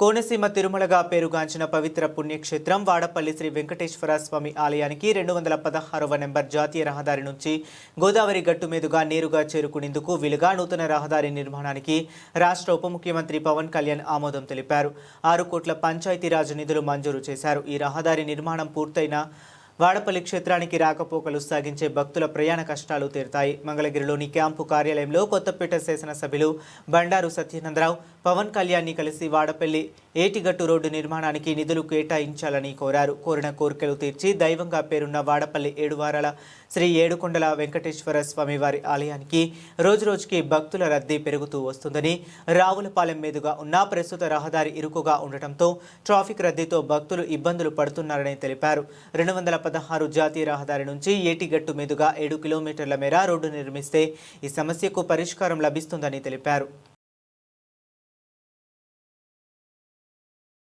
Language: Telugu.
కోనసీమ తిరుమలగా పేరుగాంచిన పవిత్ర పుణ్యక్షేత్రం వాడపల్లి శ్రీ వెంకటేశ్వర స్వామి ఆలయానికి రెండు వందల పదహారవ నెంబర్ జాతీయ రహదారి నుంచి గోదావరి గట్టు మీదుగా నేరుగా చేరుకునేందుకు వీలుగా నూతన రహదారి నిర్మాణానికి రాష్ట్ర ఉప ముఖ్యమంత్రి పవన్ కళ్యాణ్ ఆమోదం తెలిపారు. ఆరు కోట్ల పంచాయతీరాజ్ నిధులు మంజూరు చేశారు. ఈ రహదారి నిర్మాణం పూర్తయిన వాడపల్లి క్షేత్రానికి రాకపోకలు సాగించే భక్తుల ప్రయాణ కష్టాలు తీరుతాయి. మంగళగిరిలోని క్యాంపు కార్యాలయంలో కొత్తపేట శాసనసభ్యులు బండారు సత్యనందరావు పవన్ కళ్యాణ్ని కలిసి వాడపల్లి ఏటిగట్టు రోడ్డు నిర్మాణానికి నిధులు కేటాయించాలని కోరారు. కోరిన కోరికలు తీర్చి దైవంగా పేరున్న వాడపల్లి ఏడువారాల శ్రీ ఏడుకొండల వెంకటేశ్వర స్వామి వారి ఆలయానికి రోజురోజుకి భక్తుల రద్దీ పెరుగుతూ వస్తుందని రావులపాలెం మీదుగా ఉన్న ప్రస్తుత రహదారి ఇరుకుగా ఉండటంతో ట్రాఫిక్ రద్దీతో భక్తులు ఇబ్బందులు పడుతున్నారని తెలిపారు. రెండు వందల పదహారు జాతీయ రహదారి నుంచి ఏటిగట్టు మీదుగా ఏడు కిలోమీటర్ల మేర రోడ్డు నిర్మిస్తే ఈ సమస్యకు పరిష్కారం లభిస్తుందని తెలిపారు.